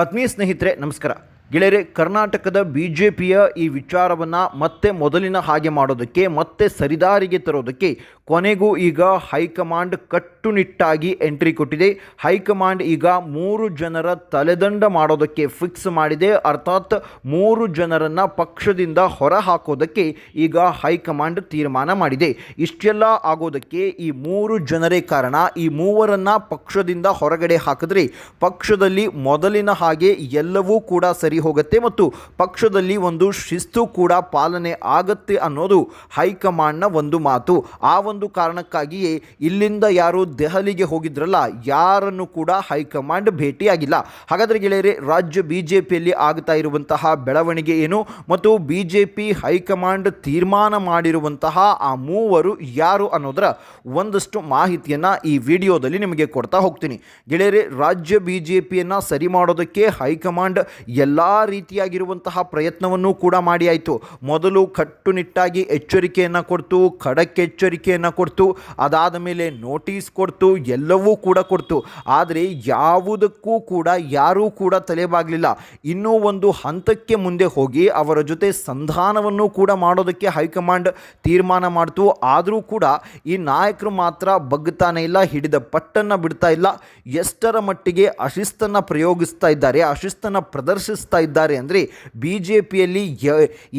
ಆತ್ಮೀಯ ಸ್ನೇಹಿತರೆ, ನಮಸ್ಕಾರ. ಗೆಳೆಯರೆ, ಕರ್ನಾಟಕದ ಬಿ ಜೆ ಪಿಯ ಈ ವಿಚಾರವನ್ನು ಮತ್ತೆ ಮೊದಲಿನ ಹಾಗೆ ಮಾಡೋದಕ್ಕೆ, ಮತ್ತೆ ಸರಿದಾರಿಗೆ ತರೋದಕ್ಕೆ ಕೊನೆಗೂ ಈಗ ಹೈಕಮಾಂಡ್ ಕಟ್ಟುನಿಟ್ಟಾಗಿ ಎಂಟ್ರಿ ಕೊಟ್ಟಿದೆ. ಹೈಕಮಾಂಡ್ ಈಗ ಮೂರು ಜನರ ತಲೆದಂಡ ಮಾಡೋದಕ್ಕೆ ಫಿಕ್ಸ್ ಮಾಡಿದೆ. ಅರ್ಥಾತ್ ಮೂರು ಜನರನ್ನು ಪಕ್ಷದಿಂದ ಹೊರ ಹಾಕೋದಕ್ಕೆ ಈಗ ಹೈಕಮಾಂಡ್ ತೀರ್ಮಾನ ಮಾಡಿದೆ. ಇಷ್ಟೆಲ್ಲ ಆಗೋದಕ್ಕೆ ಈ ಮೂರು ಜನರೇ ಕಾರಣ. ಈ ಮೂವರನ್ನ ಪಕ್ಷದಿಂದ ಹೊರಗಡೆ ಹಾಕಿದ್ರೆ ಪಕ್ಷದಲ್ಲಿ ಮೊದಲಿನ ಹಾಗೆ ಎಲ್ಲವೂ ಕೂಡ ಸರಿ ಹೋಗುತ್ತೆ ಮತ್ತು ಪಕ್ಷದಲ್ಲಿ ಒಂದು ಶಿಸ್ತು ಕೂಡ ಪಾಲನೆ ಆಗತ್ತೆ ಅನ್ನೋದು ಹೈಕಮಾಂಡ್ನ ಒಂದು ಮಾತು. ಆ ಒಂದು ಕಾರಣಕ್ಕಾಗಿಯೇ ಇಲ್ಲಿಂದ ಯಾರು ದೆಹಲಿಗೆ ಹೋಗಿದ್ರಲ್ಲ, ಯಾರನ್ನು ಕೂಡ ಹೈಕಮಾಂಡ್ ಭೇಟಿಯಾಗಿಲ್ಲ. ಹಾಗಾದರೆ ಗೆಳೆಯರೆ, ರಾಜ್ಯ ಬಿ ಜೆ ಆಗ್ತಾ ಇರುವಂತಹ ಬೆಳವಣಿಗೆ ಏನು ಮತ್ತು ಬಿ ಜೆ ಪಿ ಹೈಕಮಾಂಡ್ ತೀರ್ಮಾನ ಮಾಡಿರುವಂತಹ ಆ ಮೂವರು ಯಾರು ಅನ್ನೋದರ ಒಂದಷ್ಟು ಮಾಹಿತಿಯನ್ನು ಈ ವಿಡಿಯೋದಲ್ಲಿ ನಿಮಗೆ ಕೊಡ್ತಾ ಹೋಗ್ತೀನಿ. ಗೆಳೆಯರೆ, ರಾಜ್ಯ ಬಿ ಜೆ ಪಿಯನ್ನು ಸರಿ ಮಾಡೋದಕ್ಕೆ ಹೈಕಮಾಂಡ್ ಎಲ್ಲ ರೀತಿಯಾಗಿರುವಂತಹ ಪ್ರಯತ್ನವನ್ನು ಕೂಡ ಮಾಡಿ ಆಯಿತು. ಮೊದಲು ಕಟ್ಟುನಿಟ್ಟಾಗಿ ಎಚ್ಚರಿಕೆಯನ್ನು ಕೊಡ್ತು, ಖಡಕ್ ಎಚ್ಚರಿಕೆಯನ್ನು ಕೊಡ್ತು. ಅದಾದ ಮೇಲೆ ನೋಟಿಸ್ ಕೊಡ್ತು. ಎಲ್ಲವೂ ಕೂಡ ಕೊಡ್ತು. ಆದರೆ ಯಾವುದಕ್ಕೂ ಕೂಡ ಯಾರೂ ಕೂಡ ತಲೆಬಾಗಲಿಲ್ಲ. ಇನ್ನೂ ಒಂದು ಹಂತಕ್ಕೆ ಮುಂದೆ ಹೋಗಿ ಅವರ ಜೊತೆ ಸಂಧಾನವನ್ನು ಕೂಡ ಮಾಡೋದಕ್ಕೆ ಹೈಕಮಾಂಡ್ ತೀರ್ಮಾನ ಮಾಡ್ತು. ಆದರೂ ಕೂಡ ಈ ನಾಯಕರು ಮಾತ್ರ ಬಗ್ತಾನೆ ಇಲ್ಲ, ಹಿಡಿದ ಪಟ್ಟನ್ನು ಬಿಡ್ತಾ ಇಲ್ಲ. ಎಷ್ಟರ ಮಟ್ಟಿಗೆ ಅಶಿಸ್ತನ್ನು ಪ್ರಯೋಗಿಸ್ತಾ ಇದ್ದಾರೆ, ಅಶಿಸ್ತನ್ನು ಪ್ರದರ್ಶಿಸ್ತಾ ಇದ್ದಾರೆ ಅಂದರೆ ಬಿ ಜೆ ಪಿಯಲ್ಲಿ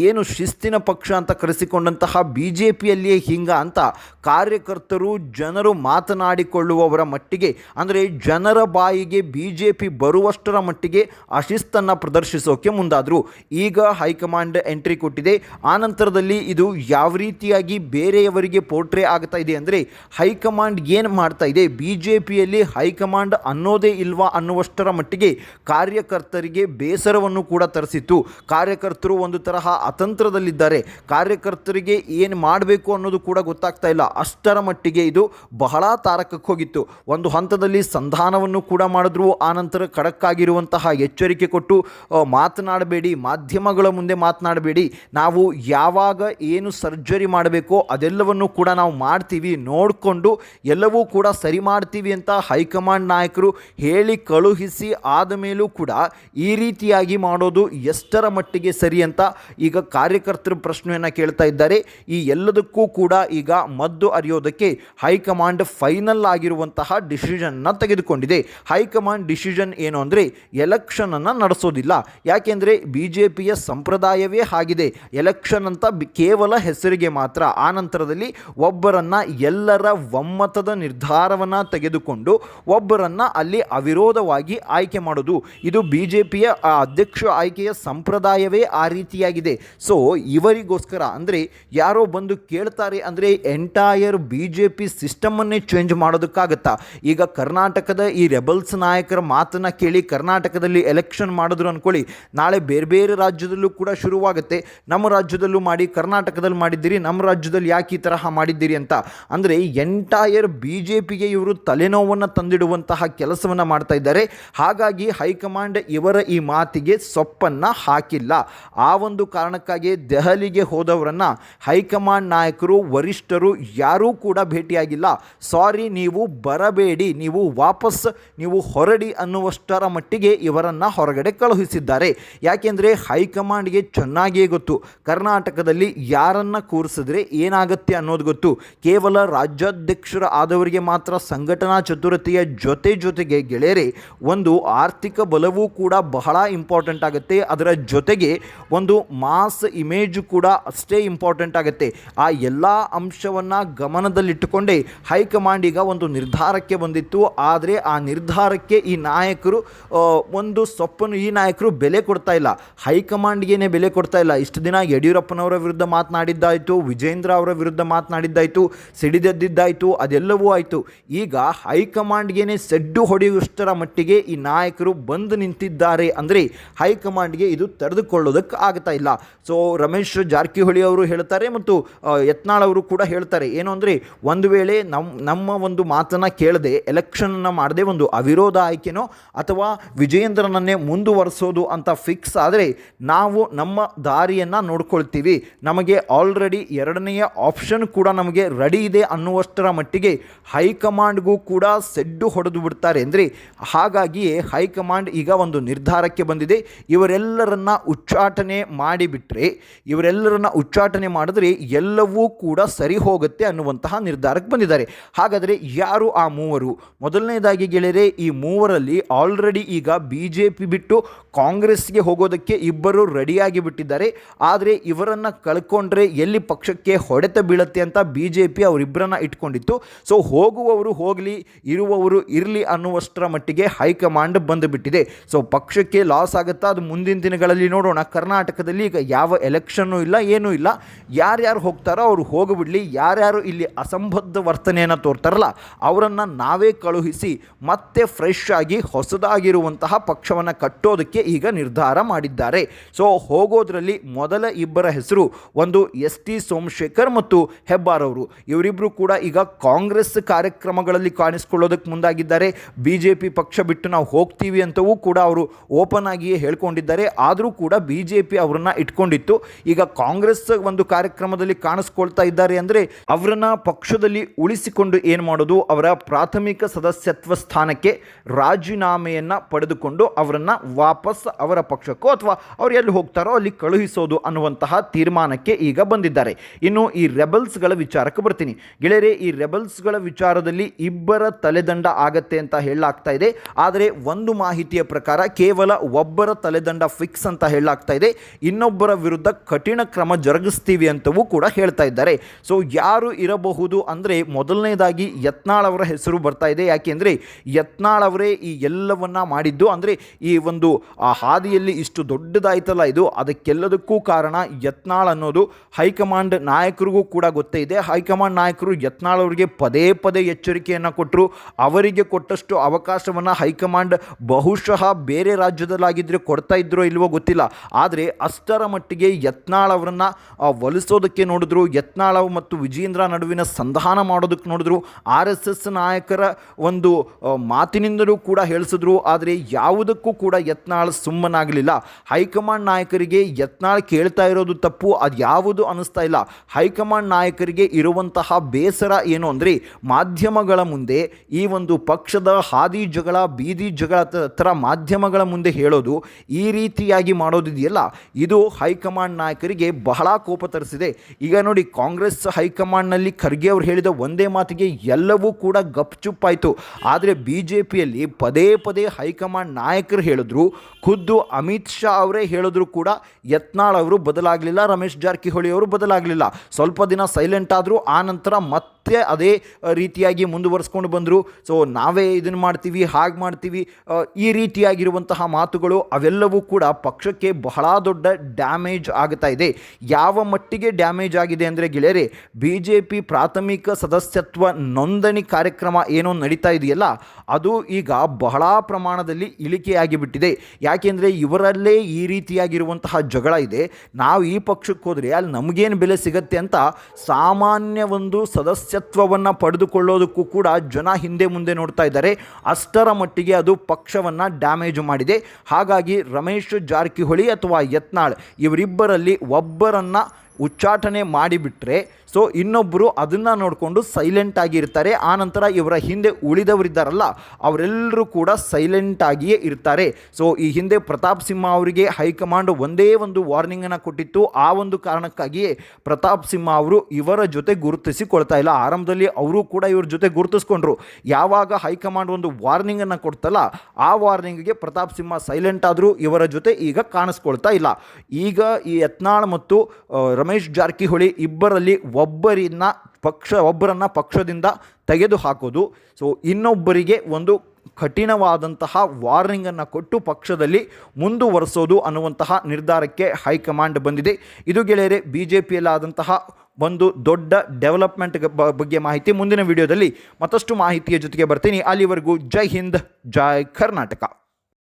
ಏನು ಶಿಸ್ತಿನ ಪಕ್ಷ ಅಂತ ಕರೆಸಿಕೊಂಡಂತಹ ಬಿ ಜೆ ಪಿಯಲ್ಲಿಯೇ ಹಿಂಗ ಅಂತ ಕಾರ್ಯಕರ್ತರು ಜನರು ಮಾತನಾಡಿಕೊಳ್ಳುವವರ ಮಟ್ಟಿಗೆ, ಅಂದರೆ ಜನರ ಬಾಯಿಗೆ ಬಿ ಜೆ ಪಿ ಬರುವಷ್ಟರ ಮಟ್ಟಿಗೆ ಅಶಿಸ್ತನ್ನು ಪ್ರದರ್ಶಿಸೋಕೆ ಮುಂದಾದರು. ಈಗ ಹೈಕಮಾಂಡ್ ಎಂಟ್ರಿ ಕೊಟ್ಟಿದೆ. ಆನಂತರದಲ್ಲಿ ಇದು ಯಾವ ರೀತಿಯಾಗಿ ಬೇರೆಯವರಿಗೆ ಪೋರ್ಟ್ರೇ ಆಗ್ತಾ ಇದೆ ಅಂದರೆ, ಹೈಕಮಾಂಡ್ ಏನು ಮಾಡ್ತಾ ಇದೆ? ಬಿ ಜೆ ಪಿಯಲ್ಲಿ ಹೈಕಮಾಂಡ್ ಅನ್ನೋದೇ ಇಲ್ವಾ ಅನ್ನುವಷ್ಟರ ಮಟ್ಟಿಗೆ ಕಾರ್ಯಕರ್ತರಿಗೆ ಬೇಸರವನ್ನು ಕೂಡ ತರಿಸಿತ್ತು. ಕಾರ್ಯಕರ್ತರು ಒಂದು ತರಹ ಅತಂತ್ರದಲ್ಲಿದ್ದಾರೆ. ಕಾರ್ಯಕರ್ತರಿಗೆ ಏನು ಮಾಡಬೇಕು ಅನ್ನೋದು ಕೂಡ ಗೊತ್ತಾಗ್ತಾ ಇಲ್ಲ. ಅಷ್ಟರ ಮಟ್ಟಿಗೆ ಇದು ಬಹಳ ತಾರಕಕ್ಕೆ ಹೋಗಿತ್ತು. ಒಂದು ಹಂತದಲ್ಲಿ ಸಂಧಾನವನ್ನು ಕೂಡ ಮಾಡಿದ್ರು. ಆನಂತರ ಖಡಕ್ಕಾಗಿರುವಂತಹ ಎಚ್ಚರಿಕೆ ಕೊಟ್ಟು ಮಾತನಾಡಬೇಡಿ, ಮಾಧ್ಯಮಗಳ ಮುಂದೆ ಮಾತನಾಡಬೇಡಿ. ನಾವು ಯಾವಾಗ ಏನು ಸರ್ಜರಿ ಮಾಡಬೇಕೋ ಅದೆಲ್ಲವನ್ನು ಕೂಡ ನಾವು ಮಾಡ್ತೀವಿ. ನೋಡಿಕೊಂಡು ಎಲ್ಲವೂ ಕೂಡ ಸರಿ ಮಾಡ್ತೀವಿ ಅಂತ ಹೈಕಮಾಂಡ್ ನಾಯಕರು ಹೇಳಿ ಕಳುಹಿಸಿ ಆದ ಮೇಲೂ ಕೂಡ ಈ ರೀತಿಯಾಗಿ ಮಾಡೋದು ಎಷ್ಟರ ಮಟ್ಟಿಗೆ ಸರಿ ಅಂತ ಈಗ ಕಾರ್ಯಕರ್ತರು ಪ್ರಶ್ನೆಯನ್ನು ಕೇಳ್ತಾ ಇದ್ದಾರೆ. ಈ ಎಲ್ಲದಕ್ಕೂ ಕೂಡ ಈಗ ಮದ್ದು ಅರಿಯೋದಕ್ಕೆ ಹೈಕಮಾಂಡ್ ಫೈನಲ್ ಆಗಿರುವಂತಹ ಡಿಸಿಷನ್ನ ತೆಗೆದುಕೊಂಡಿದೆ. ಹೈಕಮಾಂಡ್ ಡಿಸಿಷನ್ ಏನು ಅಂದರೆ ಎಲೆಕ್ಷನನ್ನು ನಡೆಸೋದಿಲ್ಲ. ಯಾಕೆಂದರೆ ಬಿ ಜೆ ಪಿಯ ಸಂಪ್ರದಾಯವೇ ಆಗಿದೆ. ಎಲೆಕ್ಷನ್ ಅಂತ ಕೇವಲ ಹೆಸರಿಗೆ ಮಾತ್ರ. ಆ ನಂತರದಲ್ಲಿ ಒಬ್ಬರನ್ನು ಎಲ್ಲರ ಒಮ್ಮತದ ನಿರ್ಧಾರವನ್ನು ತೆಗೆದುಕೊಂಡು ಒಬ್ಬರನ್ನು ಅಲ್ಲಿ ಅವಿರೋಧವಾಗಿ ಆಯ್ಕೆ ಮಾಡೋದು. ಇದು ಬಿ ಜೆ ಪಿಯ ಅಧ್ಯಕ್ಷ ಆಯ್ಕೆಯ ಸಂಪ್ರದಾಯವೇ ಆ ರೀತಿಯಾಗಿದೆ. ಸೊ ಇವರಿಗೋಸ್ಕರ ಅಂದರೆ ಯಾರೋ ಬಂದು ಕೇಳ್ತಾರೆ ಅಂದರೆ ಎಂಟೈರ್ ಬಿ ಜೆ ಪಿ ಸಿಸ್ಟಮನ್ನೇ ಚೇಂಜ್ ಮಾಡೋದಕ್ಕಾಗತ್ತಾ? ಈಗ ಕರ್ನಾಟಕದ ಈ ರೆಬಲ್ಸ್ ನಾಯಕರ ಮಾತನ್ನು ಕೇಳಿ ಕರ್ನಾಟಕದಲ್ಲಿ ಎಲೆಕ್ಷನ್ ಮಾಡಿದ್ರು ಅಂದ್ಕೊಳ್ಳಿ ನಾಳೆ ಬೇರೆ ಬೇರೆ ರಾಜ್ಯದಲ್ಲೂ ಕೂಡ ಶುರುವಾಗುತ್ತೆ. ನಮ್ಮ ರಾಜ್ಯದಲ್ಲೂ ಮಾಡಿ, ಕರ್ನಾಟಕದಲ್ಲಿ ಮಾಡಿದ್ದೀರಿ, ನಮ್ಮ ರಾಜ್ಯದಲ್ಲಿ ಯಾಕೆ ಈ ತರಹ ಮಾಡಿದ್ದೀರಿ ಅಂತ? ಅಂದರೆ ಎಂಟೈರ್ ಬಿ ಜೆ ಪಿಗೆ ಇವರು ತಲೆನೋವನ್ನು ತಂದಿಡುವಂತಹ ಕೆಲಸವನ್ನು ಮಾಡ್ತಾ ಇದ್ದಾರೆ. ಹಾಗಾಗಿ ಹೈಕಮಾಂಡ್ ಇವರ ಈ ಮಾತಿಗೆ ಸೊಪ್ಪನ್ನು ಹಾಕಿಲ್ಲ. ಆ ಒಂದು ಕಾರಣಕ್ಕಾಗಿ ದೆಹಲಿಗೆ ಹೋದವರನ್ನು ಹೈಕಮಾಂಡ್ ನಾಯಕರು, ವರಿಷ್ಠರು ಯಾರೂ ಕೂಡ ಭೇಟಿಯಾಗಿಲ್ಲ. ಸಾರಿ, ನೀವು ಬರಬೇಡಿ, ನೀವು ವಾಪಸ್, ನೀವು ಹೊರಡಿ ಅನ್ನುವಷ್ಟರ ಮಟ್ಟಿಗೆ ಇವರನ್ನು ಹೊರಗಡೆ ಕಳುಹಿಸಿದ್ದಾರೆ. ಯಾಕೆಂದರೆ ಹೈಕಮಾಂಡ್ಗೆ ಚೆನ್ನಾಗಿಯೇ ಗೊತ್ತು, ಕರ್ನಾಟಕದಲ್ಲಿ ಯಾರನ್ನು ಕೂರಿಸಿದ್ರೆ ಏನಾಗುತ್ತೆ ಅನ್ನೋದು ಗೊತ್ತು. ಕೇವಲ ರಾಜ್ಯಾಧ್ಯಕ್ಷರ ಆದವರಿಗೆ ಮಾತ್ರ ಸಂಘಟನಾ ಚತುರತೆಯ ಜೊತೆ ಜೊತೆಗೆ ಗೆಳೆಯರೆ, ಒಂದು ಆರ್ಥಿಕ ಬಲವೂ ಕೂಡ ಬಹಳ ಇಂಪಾರ್ಟೆಂಟ್ ಆಗುತ್ತೆ. ಅದರ ಜೊತೆಗೆ ಒಂದು ಮಾಸ್ ಇಮೇಜ್ ಕೂಡ ಅಷ್ಟೇ ಇಂಪಾರ್ಟೆಂಟ್ ಆಗುತ್ತೆ. ಆ ಎಲ್ಲ ಅಂಶವನ್ನು ಗಮನದಲ್ಲಿಟ್ಟುಕೊಂಡೇ ಹೈಕಮಾಂಡ್ ಈಗ ಒಂದು ನಿರ್ಧಾರಕ್ಕೆ ಬಂದಿತ್ತು. ಆದರೆ ಆ ನಿರ್ಧಾರಕ್ಕೆ ಈ ನಾಯಕರು ಒಂದು ಸೊಪ್ಪನ್ನು ಈ ನಾಯಕರು ಬೆಲೆ ಕೊಡ್ತಾ ಇಲ್ಲ. ಹೈಕಮಾಂಡ್ಗೇನೆ ಬೆಲೆ ಕೊಡ್ತಾ ಇಲ್ಲ. ಇಷ್ಟು ದಿನ ಯಡಿಯೂರಪ್ಪನವರ ವಿರುದ್ಧ ಮಾತನಾಡಿದ್ದಾಯಿತು, ವಿಜೇಂದ್ರ ಅವರ ವಿರುದ್ಧ ಮಾತನಾಡಿದ್ದಾಯಿತು, ಸಿಡಿದೆದ್ದಿದ್ದಾಯಿತು, ಅದೆಲ್ಲವೂ ಆಯಿತು. ಈಗ ಹೈಕಮಾಂಡ್ಗೇನೆ ಸೆಡ್ಡು ಹೊಡೆಯುವಷ್ಟರ ಮಟ್ಟಿಗೆ ಈ ನಾಯಕರು ಬಂದು ನಿಂತಿದ್ದಾರೆ ಅಂದರೆ ಹೈಕಮಾಂಡ್ಗೆ ಇದು ತಡೆದುಕೊಳ್ಳೋದಕ್ಕೆ ಆಗ್ತಾ ಇಲ್ಲ. ಸೊ, ರಮೇಶ್ ಜಾರಕಿಹೊಳಿ ಅವರು ಹೇಳ್ತಾರೆ ಮತ್ತು ಯತ್ನಾಳ್ ಅವರು ಕೂಡ ಹೇಳ್ತಾರೆ. ಏನು ಅಂದರೆ ಒಂದು ವೇಳೆ ನಮ್ಮ ನಮ್ಮ ಒಂದು ಮಾತನ್ನು ಕೇಳದೆ ಎಲೆಕ್ಷನನ್ನು ಮಾಡದೆ ಒಂದು ಅವಿರೋಧ ಆಯ್ಕೆನೋ ಅಥವಾ ವಿಜಯೇಂದ್ರನನ್ನೇ ಮುಂದುವರೆಸೋದು ಅಂತ ಫಿಕ್ಸ್ ಆದರೆ ನಾವು ನಮ್ಮ ದಾರಿಯನ್ನು ನೋಡ್ಕೊಳ್ತೀವಿ. ನಮಗೆ ಆಲ್ರೆಡಿ ಎರಡನೆಯ ಆಪ್ಷನ್ ಕೂಡ ನಮಗೆ ರೆಡಿ ಇದೆ ಅನ್ನುವಷ್ಟರ ಮಟ್ಟಿಗೆ ಹೈಕಮಾಂಡ್ಗೂ ಕೂಡ ಸೆಡ್ಡು ಹೊಡೆದು ಬಿಡ್ತಾರೆ ಅಂದರೆ ಹಾಗಾಗಿಯೇ ಹೈಕಮಾಂಡ್ ಈಗ ಒಂದು ನಿರ್ಧಾರಕ್ಕೆ ಬಂದಿದೆ. ಇವರೆಲ್ಲರನ್ನ ಉಚ್ಚಾಟನೆ ಮಾಡಿಬಿಟ್ರೆ, ಇವರೆಲ್ಲರನ್ನ ಉಚ್ಚಾಟನೆ ಮಾಡಿದ್ರೆ ಎಲ್ಲವೂ ಕೂಡ ಸರಿ ಹೋಗುತ್ತೆ. ಅನ್ನುವಂತಹ ನಿರ್ಧಾರಕ್ಕೆ ಬಂದಿದ್ದಾರೆ. ಹಾಗಾದರೆ ಯಾರು ಆ ಮೂವರು? ಮೊದಲನೇದಾಗಿ ಗೆಳೆಯರೆ, ಈ ಮೂವರಲ್ಲಿ ಆಲ್ರೆಡಿ ಈಗ ಬಿ ಜೆ ಪಿ ಬಿಟ್ಟು ಕಾಂಗ್ರೆಸ್ಗೆ ಹೋಗೋದಕ್ಕೆ ಇಬ್ಬರು ರೆಡಿಯಾಗಿ ಬಿಟ್ಟಿದ್ದಾರೆ. ಆದರೆ ಇವರನ್ನು ಕಳ್ಕೊಂಡ್ರೆ ಎಲ್ಲಿ ಪಕ್ಷಕ್ಕೆ ಹೊಡೆತ ಬೀಳುತ್ತೆ ಅಂತ ಬಿ ಜೆ ಪಿ ಅವರಿಬ್ಬರನ್ನ ಇಟ್ಕೊಂಡಿತ್ತು. ಸೊ ಹೋಗುವವರು ಹೋಗಲಿ, ಇರುವವರು ಇರಲಿ ಅನ್ನುವಷ್ಟರ ಮಟ್ಟಿಗೆ ಹೈಕಮಾಂಡ್ ಬಂದುಬಿಟ್ಟಿದೆ. ಸೊ ಪಕ್ಷಕ್ಕೆ ಲಾಸ್ ಆಗುತ್ತಾ? ಅದು ಮುಂದಿನ ದಿನಗಳಲ್ಲಿ ನೋಡೋಣ. ಕರ್ನಾಟಕದಲ್ಲಿ ಈಗ ಯಾವ ಎಲೆಕ್ಷನ್ನು ಇಲ್ಲ, ಏನೂ ಇಲ್ಲ. ಯಾರ್ಯಾರು ಹೋಗ್ತಾರೋ ಅವರು ಹೋಗಿಬಿಡಲಿ. ಯಾರ್ಯಾರು ಇಲ್ಲಿ ಅಸಂಬದ್ಧ ವರ್ತನೆಯನ್ನು ತೋರ್ತಾರಲ್ಲ, ಅವರನ್ನು ನಾವೇ ಕಳುಹಿಸಿ ಮತ್ತೆ ಫ್ರೆಶ್ ಆಗಿ ಹೊಸದಾಗಿರುವಂತಹ ಪಕ್ಷವನ್ನು ಕಟ್ಟೋದಕ್ಕೆ ಈಗ ನಿರ್ಧಾರ ಮಾಡಿದ್ದಾರೆ. ಸೊ ಹೋಗೋದ್ರಲ್ಲಿ ಮೊದಲ ಇಬ್ಬರ ಹೆಸರು ಒಂದು ಎಸ್ ಟಿ ಸೋಮಶೇಖರ್ ಮತ್ತು ಹೆಬ್ಬಾರ್ ಅವರು. ಇವರಿಬ್ಬರು ಕೂಡ ಈಗ ಕಾಂಗ್ರೆಸ್ ಕಾರ್ಯಕ್ರಮಗಳಲ್ಲಿ ಕಾಣಿಸ್ಕೊಳ್ಳೋದಕ್ಕೆ ಮುಂದಾಗಿದ್ದಾರೆ. ಬಿ ಪಕ್ಷ ಬಿಟ್ಟು ನಾವು ಹೋಗ್ತೀವಿ ಅಂತವೂ ಕೂಡ ಅವರು ಓಪನ್ ಆಗಿಯೇ ಹೇಳ್ಕೊಂಡಿದ್ದಾರೆ. ಆದರೂ ಕೂಡ ಬಿ ಜೆ ಪಿ ಅವರನ್ನ ಇಟ್ಕೊಂಡಿತ್ತು. ಈಗ ಕಾಂಗ್ರೆಸ್ ಒಂದು ಕಾರ್ಯಕ್ರಮದಲ್ಲಿ ಕಾಣಿಸ್ಕೊಳ್ತಾ ಇದ್ದಾರೆ ಅಂದರೆ ಅವರನ್ನ ಪಕ್ಷದಲ್ಲಿ ಉಳಿಸಿಕೊಂಡು ಏನು ಮಾಡೋದು? ಅವರ ಪ್ರಾಥಮಿಕ ಸದಸ್ಯತ್ವ ಸ್ಥಾನಕ್ಕೆ ರಾಜೀನಾಮೆಯನ್ನು ಪಡೆದುಕೊಂಡು ಅವರನ್ನು ವಾಪಸ್ ಅವರ ಪಕ್ಷಕ್ಕೋ ಅಥವಾ ಅವರು ಎಲ್ಲಿ ಹೋಗ್ತಾರೋ ಅಲ್ಲಿ ಕಳುಹಿಸೋದು ಅನ್ನುವಂತಹ ತೀರ್ಮಾನಕ್ಕೆ ಈಗ ಬಂದಿದ್ದಾರೆ. ಇನ್ನು ಈ ರೆಬಲ್ಸ್ಗಳ ವಿಚಾರಕ್ಕೆ ಬರ್ತೀನಿ. ಗೆಳೆಯರೆ, ಈ ರೆಬಲ್ಸ್ಗಳ ವಿಚಾರದಲ್ಲಿ ಇಬ್ಬರ ತಲೆದಂಡ ಆಗತ್ತೆ ಅಂತ ಹೇಳಲಾಗ್ತಾ ಇದೆ. ಆದರೆ ಒಂದು ಮಾಹಿತಿಯ ಪ್ರಕಾರ ಕೇವಲ ಒಬ್ಬರ ತಲೆದಂಡ ಫಿಕ್ಸ್ ಅಂತ ಹೇಳಲಾಗ್ತಾ ಇದೆ. ಇನ್ನೊಬ್ಬರ ವಿರುದ್ಧ ಕಠಿಣ ಕ್ರಮ ಜರುಗಿಸ್ತೀವಿ ಅಂತವೂ ಕೂಡ ಹೇಳ್ತಾ ಇದ್ದಾರೆ. ಸೊ ಯಾರು ಇರಬಹುದು ಅಂದರೆ ಮೊದಲನೇದಾಗಿ ಯತ್ನಾಳ್ ಅವರ ಹೆಸರು ಬರ್ತಾ ಇದೆ. ಯಾಕೆಂದರೆ ಯತ್ನಾಳ್ ಅವರೇ ಈ ಎಲ್ಲವನ್ನ ಮಾಡಿದ್ದು. ಅಂದರೆ ಈ ಒಂದು, ಆ ಹಾದಿಯಲ್ಲಿ ಇಷ್ಟು ದೊಡ್ಡದಾಯ್ತಲ್ಲ ಇದು. ಅದಕ್ಕೆಲ್ಲದಕ್ಕೂ ಕಾರಣ ಯತ್ನಾಳ್ ಅನ್ನೋದು. ಹೈಕಮಾಂಡ್ ನಾಯಕರಿಗೂ ಕೂಡ ಗೊತ್ತೇ ಇದೆ. ಹೈಕಮಾಂಡ್ ನಾಯಕರು ಯತ್ನಾಳ್ ಅವರಿಗೆ ಪದೇ ಪದೇ ಎಚ್ಚರಿಕೆಯನ್ನು ಕೊಟ್ಟರು ಅವರಿಗೆ ಕೊಟ್ಟಷ್ಟು ಅವಕಾಶವನ್ನು ಹೈಕಮಾಂಡ್ ಬಹುಶಃ ಬೇರೆ ರಾಜ್ಯದಲ್ಲಾಗಿದ್ದರೆ ಕೊಡ್ತಾ ಇದ್ರೋ ಇಲ್ವೋ ಗೊತ್ತಿಲ್ಲ. ಆದರೆ ಅಷ್ಟರ ಮಟ್ಟಿಗೆ ಯತ್ನಾಳ್ ಅವರನ್ನು ಒಲಿಸೋದಕ್ಕೆ ನೋಡಿದ್ರು. ಯತ್ನಾಳ್ ಮತ್ತು ವಿಜೇಂದ್ರ ನಡುವಿನ ಸಂಧಾನ ಮಾಡೋದಕ್ಕೆ ನೋಡಿದ್ರು. ಆರ್ ಎಸ್ ಎಸ್ ನಾಯಕರ ಒಂದು ಮಾತಿನಿಂದಲೂ ಕೂಡ ಹೇಳಿಸಿದ್ರು. ಆದರೆ ಯಾವುದಕ್ಕೂ ಕೂಡ ಯತ್ನಾಳ್ ಸುಮ್ಮನಾಗಲಿಲ್ಲ. ಹೈಕಮಾಂಡ್ ನಾಯಕರಿಗೆ ಯತ್ನಾಳ್ ಕೇಳ್ತಾ ಇರೋದು ತಪ್ಪು, ಅದು ಯಾವುದು ಅನ್ನಿಸ್ತಾ ಇಲ್ಲ. ಹೈಕಮಾಂಡ್ ನಾಯಕರಿಗೆ ಇರುವಂತಹ ಬೇಸರ ಏನು ಅಂದರೆ, ಮಾಧ್ಯಮಗಳ ಮುಂದೆ ಈ ಒಂದು ಪಕ್ಷದ ಹಾದಿ ಜಗಳ, ಬೀದಿ ಜಗಳ ಥರ ಮಾಧ್ಯಮಗಳ ಮುಂದೆ ಹೇಳೋದು ಈ ರೀತಿಯಾಗಿ ಮಾಡೋದಿದೆಯಲ್ಲ. ಇದು ಹೈಕಮಾಂಡ್ ನಾಯಕರಿಗೆ ಬಹಳ ಕೋಪ ತರಿಸಿದೆ. ಈಗ ನೋಡಿ, ಕಾಂಗ್ರೆಸ್ ಹೈಕಮಾಂಡ್ನಲ್ಲಿ ಖರ್ಗೆ ಅವರು ಹೇಳಿದ ಒಂದೇ ಮಾತಿಗೆ ಎಲ್ಲವೂ ಕೂಡ ಗಪ್ಚುಪ್ಪಾಯಿತು. ಆದರೆ ಬಿ ಜೆ ಪಿಯಲ್ಲಿ ಪದೇ ಪದೇ ಹೈಕಮಾಂಡ್ ನಾಯಕರು ಹೇಳಿದ್ರು, ಖುದ್ದು ಅಮಿತ್ ಶಾ ಅವರೇ ಹೇಳಿದ್ರು ಕೂಡ ಯತ್ನಾಳ್ ಅವರು ಬದಲಾಗಲಿಲ್ಲ, ರಮೇಶ್ ಜಾರಕಿಹೊಳಿ ಅವರು ಬದಲಾಗಲಿಲ್ಲ. ಸ್ವಲ್ಪ ದಿನ ಸೈಲೆಂಟ್ ಆದರೂ, ಆ ನಂತರ ಮತ್ತೆ ಅದೇ ರೀತಿಯಾಗಿ ಮುಂದುವರಿಸ್ಕೊಂಡು ಬಂದರು. ಸೊ ನಾವೇ ಇದನ್ನು ಮಾಡ್ತೀವಿ, ಹಾಗೆ ಮಾಡ್ತೀವಿ ಈ ರೀತಿಯಾಗಿರುವಂತಹ ಮಾತುಗಳು ಅವೆಲ್ಲವೂ ಕೂಡ ಪಕ್ಷಕ್ಕೆ ಬಹಳ ದೊಡ್ಡ ಡ್ಯಾಮೇಜ್ ಆಗ್ತಾ ಇದೆ. ಯಾವ ಮಟ್ಟಿಗೆ ಡ್ಯಾಮೇಜ್ ಆಗಿದೆ ಅಂದರೆ ಗೆಳೆಯರೆ ಬಿ ಜೆ ಪಿ ಪ್ರಾಥಮಿಕ ಸದಸ್ಯತ್ವ ನೋಂದಣಿ ಕಾರ್ಯಕ್ರಮ ಏನೋ ನಡೀತಾ ಇದೆಯಲ್ಲ, ಅದು ಈಗ ಬಹಳ ಪ್ರಮಾಣದಲ್ಲಿ ಇಳಿಕೆಯಾಗಿ ಬಿಟ್ಟಿದೆ ಯಾಕೆಂದರೆ ಇವರಲ್ಲೇ ಈ ರೀತಿಯಾಗಿರುವಂತಹ ಜಗಳ ಇದೆ. ನಾವು ಈ ಪಕ್ಷಕ್ಕೆ ಹೋದರೆ ಅಲ್ಲಿ ನಮಗೇನು ಬೆಲೆ ಸಿಗತ್ತೆ ಅಂತ ಸಾಮಾನ್ಯ ಒಂದು ಸದಸ್ಯತ್ವವನ್ನು ಪಡೆದುಕೊಳ್ಳೋದಕ್ಕೂ ಕೂಡ ಜನ ಹಿಂದೆ ಮುಂದೆ ನೋಡ್ತಾ ಇದ್ದಾರೆ. ಅಷ್ಟರ ಮಟ್ಟಿಗೆ ಅದು ಪಕ್ಷವನ್ನು ಡ್ಯಾಮೇಜ್ ಮಾಡಿದೆ. ಹಾಗಾಗಿ ರಮೇಶ್ ಜಾರಕಿಹೊಳಿ ಅಥವಾ ಯತ್ನಾಳ್ ಇವರಿಬ್ಬರಲ್ಲಿ ಒಬ್ಬರನ್ನು ಉಚ್ಚಾಟನೆ ಮಾಡಿಬಿಟ್ರೆ ಸೊ ಇನ್ನೊಬ್ಬರು ಅದನ್ನು ನೋಡಿಕೊಂಡು ಸೈಲೆಂಟ್ ಆಗಿರ್ತಾರೆ. ನಂತರ ಇವರ ಹಿಂದೆ ಉಳಿದವರಿದ್ದಾರಲ್ಲ ಅವರೆಲ್ಲರೂ ಕೂಡ ಸೈಲೆಂಟ್ ಆಗಿಯೇ ಇರ್ತಾರೆ. ಸೊ ಈ ಹಿಂದೆ ಪ್ರತಾಪ್ ಸಿಂಹ ಅವರಿಗೆ ಹೈಕಮಾಂಡ್ ಒಂದೇ ಒಂದು ವಾರ್ನಿಂಗನ್ನು ಕೊಟ್ಟಿತ್ತು. ಆ ಒಂದು ಕಾರಣಕ್ಕಾಗಿಯೇ ಪ್ರತಾಪ್ ಸಿಂಹ ಅವರು ಇವರ ಜೊತೆ ಗುರುತಿಸಿಕೊಳ್ತಾ ಇಲ್ಲ. ಆರಂಭದಲ್ಲಿ ಅವರು ಕೂಡ ಇವ್ರ ಜೊತೆ ಗುರುತಿಸ್ಕೊಂಡ್ರು. ಯಾವಾಗ ಹೈಕಮಾಂಡ್ ಒಂದು ವಾರ್ನಿಂಗನ್ನು ಕೊಡ್ತಲ್ಲ ಆ ವಾರ್ನಿಂಗ್ಗೆ ಪ್ರತಾಪ್ ಸಿಂಹ ಸೈಲೆಂಟ್ ಆದರೂ ಇವರ ಜೊತೆ ಈಗ ಕಾಣಿಸ್ಕೊಳ್ತಾ ಇಲ್ಲ. ಈಗ ಈ ಯತ್ನಾಳ್ ಮತ್ತು ಆ, ರಮೇಶ್ ಜಾರಕಿಹೊಳಿ ಇಬ್ಬರಲ್ಲಿ ಒಬ್ಬರನ್ನ ಪಕ್ಷ, ಒಬ್ಬರನ್ನು ಪಕ್ಷದಿಂದ ತೆಗೆದು ಹಾಕೋದು ಸೊ ಇನ್ನೊಬ್ಬರಿಗೆ ಒಂದು ಕಠಿಣವಾದಂತಹ ವಾರ್ನಿಂಗನ್ನು ಕೊಟ್ಟು ಪಕ್ಷದಲ್ಲಿ ಮುಂದುವರೆಸೋದು ಅನ್ನುವಂತಹ ನಿರ್ಧಾರಕ್ಕೆ ಹೈಕಮಾಂಡ್ ಬಂದಿದೆ. ಇದು ಗೆಳೆಯರೆ ಬಿ ಜೆ ಪಿಯಲ್ಲಾದಂತಹ ಒಂದು ದೊಡ್ಡ ಡೆವಲಪ್ಮೆಂಟ್ ಬಗ್ಗೆ ಮಾಹಿತಿ ಮುಂದಿನ ವಿಡಿಯೋದಲ್ಲಿ ಮತ್ತಷ್ಟು ಮಾಹಿತಿಯ ಜೊತೆಗೆ ಬರ್ತೀನಿ. ಅಲ್ಲಿವರೆಗೂ ಜೈ ಹಿಂದ್, ಜೈ ಕರ್ನಾಟಕ.